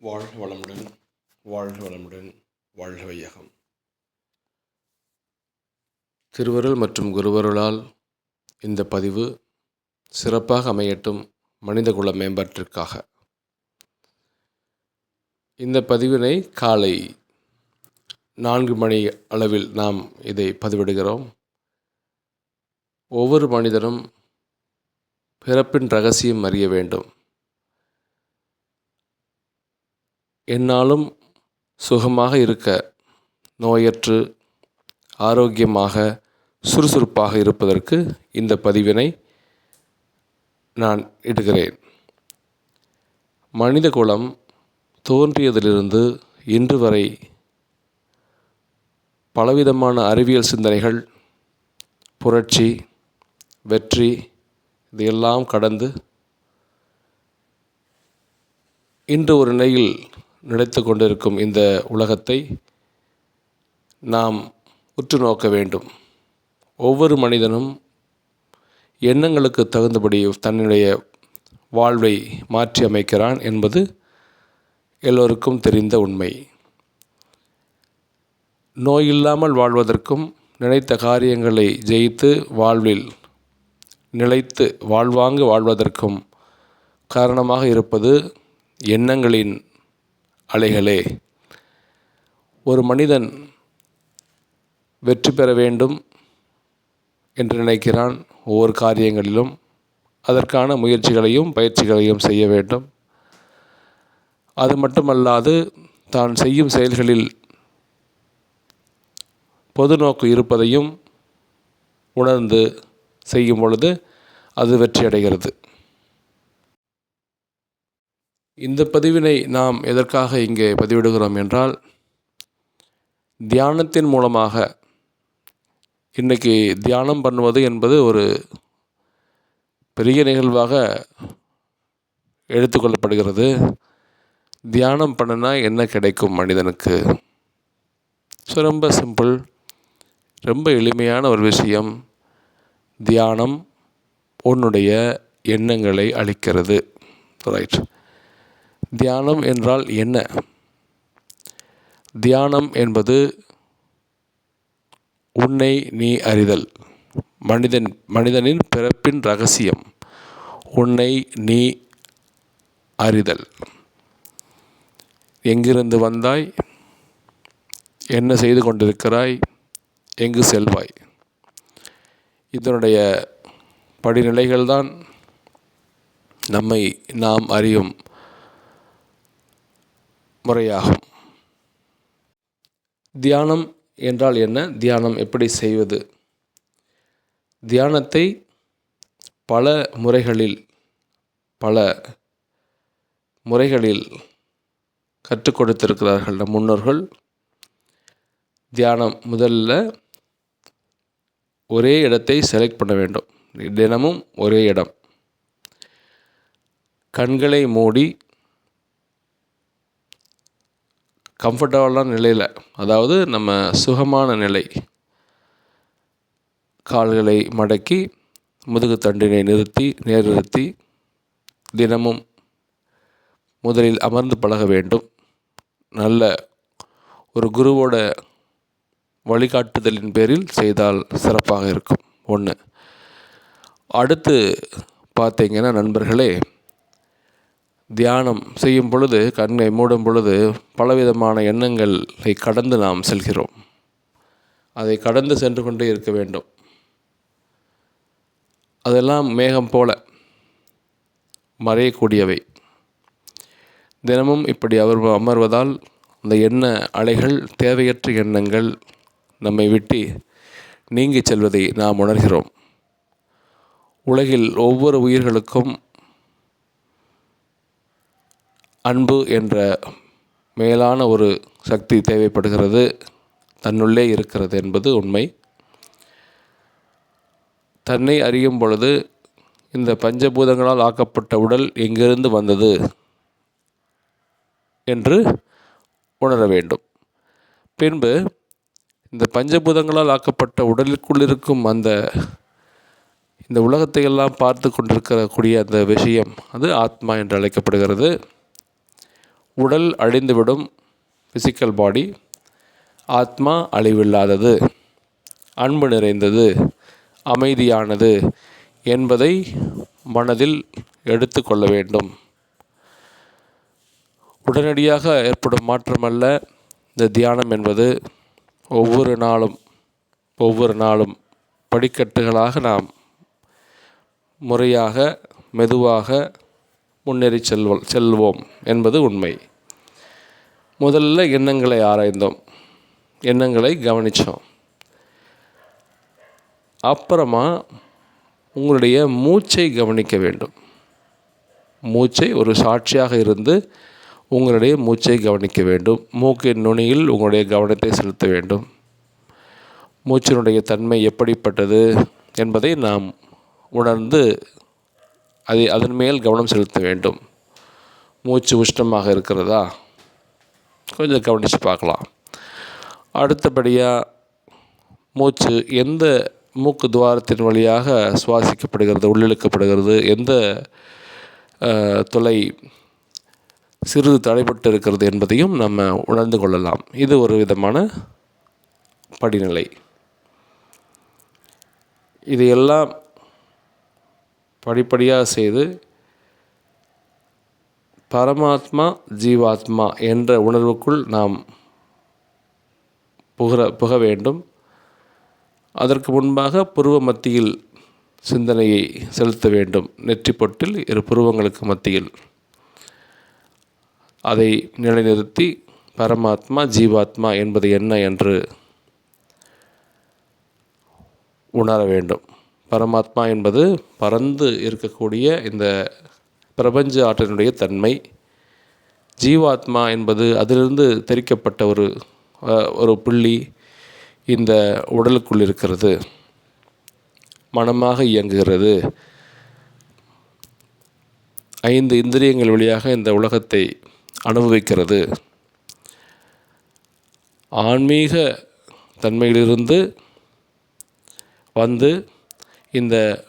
வாழ்க வளமுடன் வாழ்க வளமுடன் வாழ்க வையகம். திருவருள் மற்றும் குருவருளால் இந்த பதிவு சிறப்பாக அமையட்டும் மனிதகுல மேம்பாட்டிற்காக. இந்த பதிவினை காலை நான்கு மணி அளவில் நாம் இதை பதிவிடுகிறோம். ஒவ்வொரு மனிதனும் பிறப்பின் ரகசியம் அறிய வேண்டும். என்னாலும் சுகமாக இருக்க நோயற்று ஆரோக்கியமாக சுறுசுறுப்பாக இருப்பதற்கு இந்த பதிவினை நான் இடுகிறேன். மனித குலம் தோன்றியதிலிருந்து இன்று வரை பலவிதமான அறிவியல் சிந்தனைகள் புரட்சி வெற்றி இதையெல்லாம் கடந்து இன்று ஒரு நிலையில் நிலைத்து கொண்டிருக்கும் இந்த உலகத்தை நாம் உற்று நோக்க வேண்டும். ஒவ்வொரு மனிதனும் எண்ணங்களுக்கு தகுந்தபடி தன்னுடைய வாழ்வை மாற்றி அமைக்கிறான் என்பது எல்லோருக்கும் தெரிந்த உண்மை. நோய் இல்லாமல் வாழ்வதற்கும் நினைத்த காரியங்களை ஜெயித்து வாழ்வில் நிலைத்து வாழ்வாங்கு வாழ்வதற்கும் காரணமாக இருப்பது எண்ணங்களின் அலைகளே ஒரு மனிதன் வெற்றி பெற வேண்டும் என்று நினைக்கிறான் ஒவ்வொரு காரியங்களிலும். அதற்கான முயற்சிகளையும் பயிற்சிகளையும் செய்ய வேண்டும். அது மட்டுமல்லாது தான் செய்யும் செயல்களில் பொது நோக்கு இருப்பதையும் உணர்ந்து செய்யும் பொழுது அது வெற்றி அடைகிறது இந்த பதிவினை நாம் எதற்காக இங்கே பதிவிடுகிறோம் என்றால் தியானத்தின் மூலமாக இன்றைக்கி தியானம் பண்ணுவது என்பது ஒரு பெரிய நிகழ்வாக எடுத்துக்கொள்ளப்படுகிறது தியானம் பண்ணினா என்ன கிடைக்கும் மனிதனுக்கு? ஸோ ரொம்ப சிம்பிள் ரொம்ப எளிமையான ஒரு விஷயம் தியானம் உன்னுடைய எண்ணங்களை அளிக்கிறது. ரைட் தியானம் என்றால் என்ன? தியானம் என்பது உன்னை நீ அறிதல். மனிதன் மனிதனின் பிறப்பின் ரகசியம் உன்னை நீ அறிதல். எங்கிருந்து வந்தாய்? என்ன செய்து கொண்டிருக்கிறாய்? எங்கு செல்வாய்? இதனுடைய படிநிலைகள்தான் நம்மை நாம் அறியும். முறையாகும். தியானம் என்றால் என்ன? தியானம் எப்படி செய்வது? தியானத்தை பல முறைகளில் பல முறைகளில் கற்றுக் கொடுத்திருக்கிறார்கள் நம் முன்னோர்கள். தியானம் முதல்ல ஒரே இடத்தை செலக்ட் பண்ண வேண்டும். தினமும் ஒரே இடம். கண்களை மூடி கம்ஃபர்டபுளான நிலையில் அதாவது நம்ம சுகமான நிலை கால்களை மடக்கி முதுகு தண்டினை நிறுத்தி நேர் நிறுத்தி தினமும் முதலில் அமர்ந்து பழக வேண்டும். நல்ல ஒரு குருவோட வழிகாட்டுதலின் பேரில் செய்தால் சிறப்பாக இருக்கும். ஒன்று அடுத்து பார்த்தீங்கன்னா நண்பர்களே தியானம் செய்யும் பொழுது கண்ணை மூடும் பொழுது பலவிதமான எண்ணங்களை கடந்து நாம் செல்கிறோம். அதை கடந்து சென்று கொண்டே இருக்க வேண்டும். அதெல்லாம் மேகம் போல மறையக்கூடியவை. தினமும் இப்படி அவர் அமர்வதால் அந்த எண்ண அலைகள் தேவையற்ற எண்ணங்கள் நம்மை விட்டு நீங்கிச் செல்வதை நாம் உணர்கிறோம். உலகில் ஒவ்வொரு உயிர்களுக்கும் அன்பு என்ற மேலான ஒரு சக்தி தேவைப்படுகிறது தன்னுள்ளே இருக்கிறது என்பது உண்மை. தன்னை அறியும் பொழுது இந்த பஞ்சபூதங்களால் ஆக்கப்பட்ட உடல் எங்கிருந்து வந்தது என்று உணர வேண்டும். பின்பு இந்த பஞ்சபூதங்களால் ஆக்கப்பட்ட உடலுக்குள் இருக்கும் அந்த இந்த உலகத்தை எல்லாம் பார்த்து கொண்டிருக்கக்கூடிய அந்த விஷயம் அது ஆத்மா என்று அழைக்கப்படுகிறது. உடல் அழிந்துவிடும் ஃபிசிக்கல் பாடி ஆத்மா அழிவில்லாதது அன்பு நிறைந்தது அமைதியானது என்பதை மனதில் எடுத்து கொள்ள வேண்டும். உடனடியாக ஏற்படும் மாற்றமல்ல. இந்த தியானம் என்பது ஒவ்வொரு நாளும் ஒவ்வொரு நாளும் படிக்கட்டுகளாக நாம் முறையாக மெதுவாக முன்னேறி செல்வோம் செல்வோம் என்பது உண்மை. முதல்ல எண்ணங்களை ஆராய்ந்தோம். எண்ணங்களை கவனித்தோம் அப்புறமா உங்களுடைய மூச்சை கவனிக்க வேண்டும். மூச்சை ஒரு சாட்சியாக இருந்து உங்களுடைய மூச்சை கவனிக்க வேண்டும். மூக்கின் நுனியில் உங்களுடைய கவனத்தை செலுத்த வேண்டும். மூச்சினுடைய தன்மை எப்படிப்பட்டது என்பதை நாம் உணர்ந்து அதை அதன் மேல் கவனம் செலுத்த வேண்டும். மூச்சு உஷ்ணமாக இருக்கிறதா? கொஞ்சம் கவனித்து பார்க்கலாம். அடுத்தபடியாக மூச்சு எந்த மூக்கு துவாரத்தின் வழியாக சுவாசிக்கப்படுகிறது உள்ளிழுக்கப்படுகிறது எந்த துளை சிறிது தடைப்பட்டு இருக்கிறது என்பதையும் நம்ம உணர்ந்து கொள்ளலாம். இது ஒரு விதமான படிநிலை. இதையெல்லாம் படிப்படியாக செய்து பரமாத்மா ஜீவாத்மா என்ற உணர்வுக்குள் நாம் புகர புக வேண்டும். அதற்கு முன்பாக புருவ மத்தியில் சிந்தனையை செலுத்த வேண்டும். நெற்றி பொட்டில் இரு புருவங்களுக்கு மத்தியில். அதை நிலைநிறுத்தி பரமாத்மா ஜீவாத்மா என்பது என்ன என்று உணர வேண்டும். பரமாத்மா என்பது பறந்து இருக்கக்கூடிய இந்த பிரபஞ்ச ஆற்றலினுடைய தன்மை. ஜீவாத்மா என்பது அதிலிருந்து தெரிக்கப்பட்ட ஒரு ஒரு புள்ளி இந்த உடலுக்குள் இருக்கிறது. மனமாக இயங்குகிறது. ஐந்து இந்திரியங்கள் வழியாக இந்த உலகத்தை அனுபவிக்கிறது. ஆன்மீக தன்மையிலிருந்து வந்து இந்த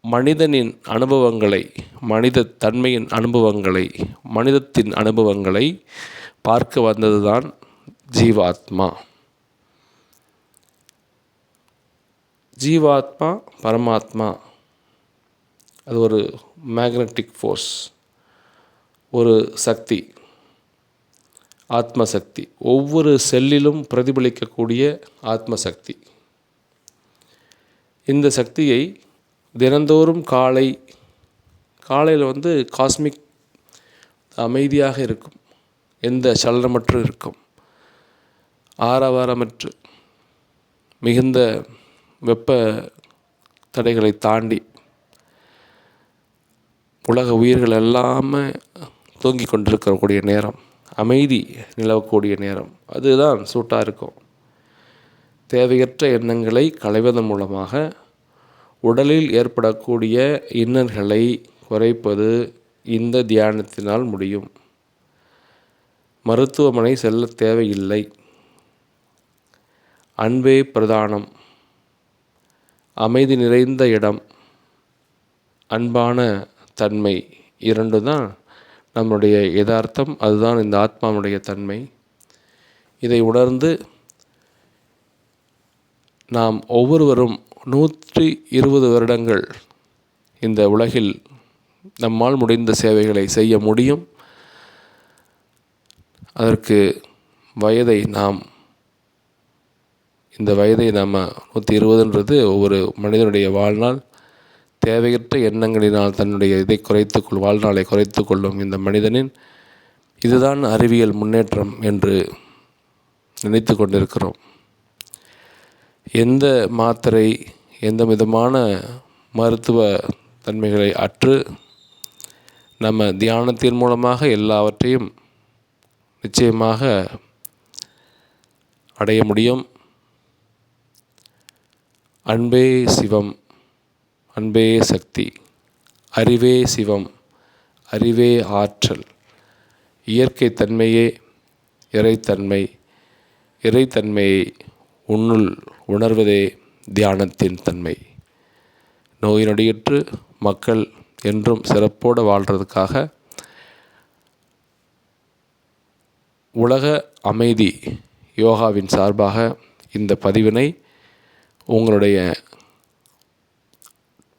மனிதனின் அனுபவங்களை மனித தன்மையின் அனுபவங்களை மனிதத்தின் அனுபவங்களை பார்க்க வந்தது தான் ஜீவாத்மா. ஜீவாத்மா பரமாத்மா அது ஒரு மேக்னட்டிக் ஃபோர்ஸ் ஒரு சக்தி ஆத்மசக்தி ஒவ்வொரு செல்லிலும் பிரதிபலிக்கக்கூடிய ஆத்மசக்தி. இந்த சக்தியை தினந்தோறும் காலை காலையில் வந்து காஸ்மிக் அமைதியாக இருக்கும். எந்த சலனமற்று இருக்கும். ஆரவாரமற்று மிகுந்த வெப்ப தடைகளை தாண்டி உலக உயிர்கள் எல்லாமே தூங்கி கொண்டிருக்கக்கூடிய நேரம் அமைதி நிலவக்கூடிய நேரம். அதுதான் சூட்டாக இருக்கும். தேவையற்ற எண்ணங்களை களைவதன் மூலமாக உடலில் ஏற்படக்கூடிய இன்னல்களை குறைப்பது இந்த தியானத்தினால் முடியும். மருத்துவமனை செல்ல தேவையில்லை. அன்பே பிரதானம். அமைதி நிறைந்த இடம். அன்பான தன்மை. இரண்டு தான் நம்முடைய யதார்த்தம். அதுதான் இந்த ஆத்மாவுடைய தன்மை. இதை உணர்ந்து நாம் ஒவ்வொருவரும் நூற்றி இருபது வருடங்கள் இந்த உலகில் நம்மால் முடிந்த சேவைகளை செய்ய முடியும். அதற்கு வயதை நாம் இந்த வயதை நாம் நூற்றி இருபதுன்றது ஒவ்வொரு மனிதனுடைய வாழ்நாள். தேவையற்ற எண்ணங்களினால் தன்னுடைய இதை குறைத்து கொள் வாழ்நாளை குறைத்து கொள்ளும் இந்த மனிதனின் இதுதான் அறிவியல் முன்னேற்றம் என்று நினைத்து கொண்டிருக்கிறோம். எந்த மாத்திரை எந்த விதமான மருத்துவ தன்மைகளை அற்று நம்ம தியானத்தின் மூலமாக எல்லாவற்றையும் நிச்சயமாக அடைய முடியும். அன்பே சிவம் அன்பே சக்தி அறிவே சிவம் அறிவே ஆற்றல் இயற்கை தன்மையே இறைத்தன்மை இறைத்தன்மையை உன்னுள் உணர்வதே தியானத்தின் தன்மை. நோய் நொடியற்று மக்கள் என்றும் சிறப்போடு வாழ்கிறதுக்காக உலக அமைதி யோகாவின் சார்பாக இந்த பதிவினை உங்களுடைய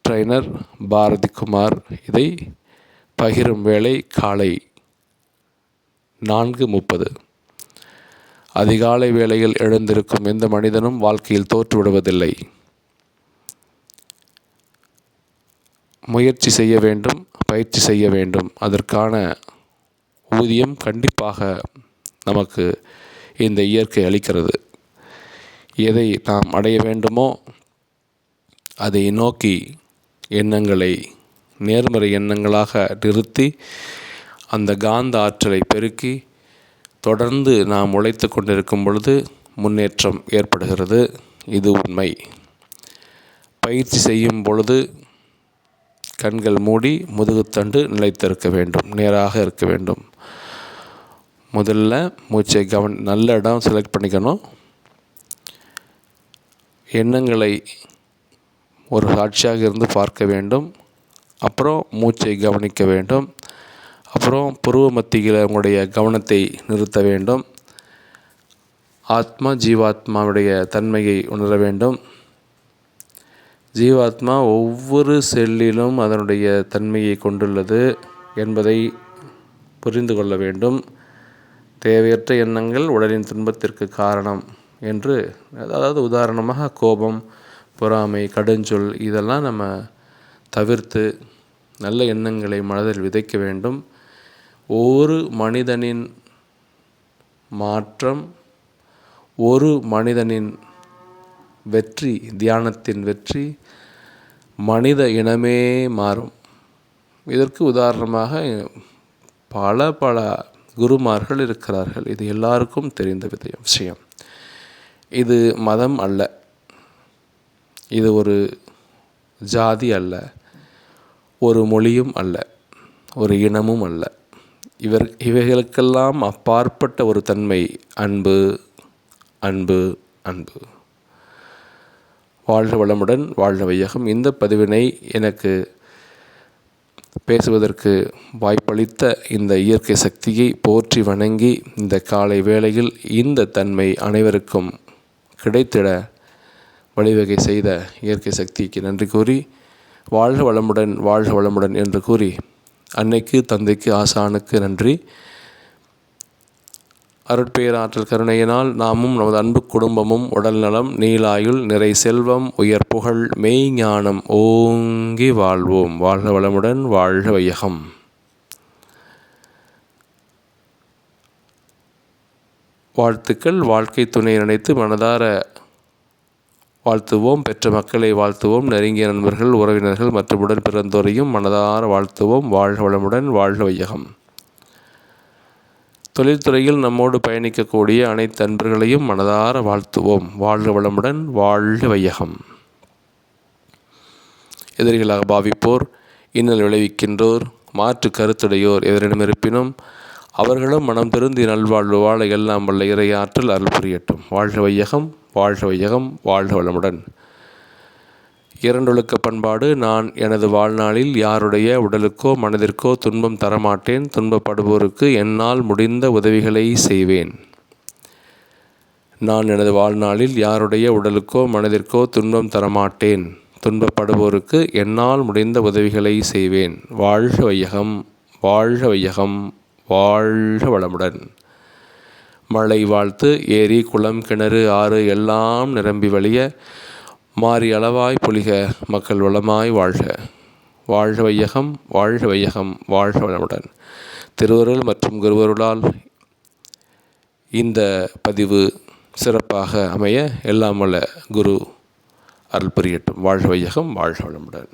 ட்ரைனர் பாரதி குமார் இதை பகிரும் வேளை காலை நான்கு முப்பது. அதிகாலை வேளையில் எழுந்திருக்கும் எந்த மனிதனும் வாழ்க்கையில் தோற்றுவிடுவதில்லை. முயற்சி செய்ய வேண்டும் பயிற்சி செய்ய வேண்டும். அதற்கான ஊதியம் கண்டிப்பாக நமக்கு இந்த இயற்கை அளிக்கிறது. எதை நாம் அடைய வேண்டுமோ அதை நோக்கி எண்ணங்களை நேர்மறை எண்ணங்களாக நிறுத்தி அந்த காந்த ஆற்றலை பெருக்கி தொடர்ந்து நாம் உழைத்து கொண்டிருக்கும் பொழுது முன்னேற்றம் ஏற்படுகிறது. இது உண்மை. பயிற்சி செய்யும் பொழுது கண்கள் மூடி முதுகுத்தண்டு நிலைத்திருக்க வேண்டும். நேராக இருக்க வேண்டும். முதல்ல மூச்சை கவன் நல்ல இடம் செலக்ட் பண்ணிக்கணும். எண்ணங்களை ஒரு காட்சியாக இருந்து பார்க்க வேண்டும். அப்புறம் மூச்சை கவனிக்க வேண்டும். அப்புறம் புருவ மத்தியில் உங்களுடைய கவனத்தை நிறுத்த வேண்டும். ஆத்மா ஜீவாத்மாவுடைய தன்மையை உணர வேண்டும். ஜீவாத்மா ஒவ்வொரு செல்லிலும் அதனுடைய தன்மையை கொண்டுள்ளது என்பதை புரிந்து கொள்ள வேண்டும். தேவையற்ற எண்ணங்கள் உடலின் துன்பத்திற்கு காரணம் என்று அதாவது உதாரணமாக கோபம் பொறாமை கடுஞ்சொல் இதெல்லாம் நம்ம தவிர்த்து நல்ல எண்ணங்களை மனதில் விதைக்க வேண்டும். ஒரு மனிதனின் மாற்றம் ஒரு மனிதனின் வெற்றி தியானத்தின் வெற்றி மனித இனமே மாறும். இதற்கு உதாரணமாக பல பல குருமார்கள் இருக்கிறார்கள். இது எல்லாருக்கும் தெரிந்த விஷயம். இது மதம் அல்ல. இது ஒரு ஜாதி அல்ல. ஒரு மொழியும் அல்ல. ஒரு இனமும் அல்ல. இவர் இவைகளுக்கெல்லாம் அப்பாற்பட்ட ஒரு தன்மை அன்பு அன்பு அன்பு. வாழ்க வளமுடன் வாழ்க வையகம். இந்த பதிவினை எனக்கு பேசுவதற்கு வாய்ப்பளித்த இந்த இயற்கை சக்தியை போற்றி வணங்கி இந்த காலை வேளையில் இந்த தன்மை அனைவருக்கும் கிடைத்திட வழிவகை செய்த இயற்கை சக்திக்கு நன்றி கூறி வாழ்க வளமுடன் வாழ்க வளமுடன் என்று கூறி அன்னைக்கு தந்தைக்கு ஆசானுக்கு நன்றி. அருட்பேராற்றல் கருணையினால் நாமும் நமது அன்பு குடும்பமும் உடல்நலம் நீலாயுள் நிறை செல்வம் உயர் புகழ் மெய் ஞானம் ஓங்கி வாழ்வோம். வாழ்க வளமுடன் வாழ்க வையகம். வாழ்த்துக்கள். வாழ்க்கை துணை நினைத்து மனதார வாழ்த்துவோம். பெற்ற மக்களை வாழ்த்துவோம். நெருங்கிய நண்பர்கள் உறவினர்கள் மற்றும் உடன் பிறந்தோரையும் மனதார வாழ்த்துவோம். வாழ்க வளமுடன் வாழ்க வையகம். தொழில்துறையில் நம்மோடு பயணிக்கக்கூடிய அனைத்து அன்பர்களையும் மனதார வாழ்த்துவோம். வாழ்க வளமுடன் வாழ்க வையகம். எதிரிகளாக பாவிப்போர் இன்னல் விளைவிக்கின்றோர் மாற்று கருத்துடையோர் எதிரிடம் இருப்பினும் அவர்களும் மனம் திருந்தி நல்வாழ்வு வாழ எல்லாம் வல்ல இறையாற்றல் அருள் புரியட்டும். வாழ்க வையகம். வாழ்க வையகம் வாழ்க வளமுடன். இரண்டொழுக்க பண்பாடு நான் எனது வாழ்நாளில் யாருடைய உடலுக்கோ மனதிற்கோ துன்பம் தரமாட்டேன் துன்பப்படுவோருக்கு என்னால் முடிந்த உதவிகளை செய்வேன். நான் எனது வாழ்நாளில் யாருடைய உடலுக்கோ மனதிற்கோ துன்பம் தரமாட்டேன் துன்பப்படுவோருக்கு என்னால் முடிந்த உதவிகளை செய்வேன். வாழ்க வையகம் வாழ்க வையகம் வாழ்க வளமுடன். மழை வாழ்த்து ஏரி குளம் கிணறு ஆறு எல்லாம் நிரம்பி வழிய மாறி அளவாய் பொழிக மக்கள் வளமாய் வாழ்க. வாழ்க வையகம் வாழ்க வையகம் வாழ்க வளமுடன். திருவருள் மற்றும் குருவருளால் இந்த பதிவு சிறப்பாக அமைய எல்லாம் வல்ல குரு அருள் புரியட்டும். வாழ்க வையகம் வாழ்க வளமுடன்.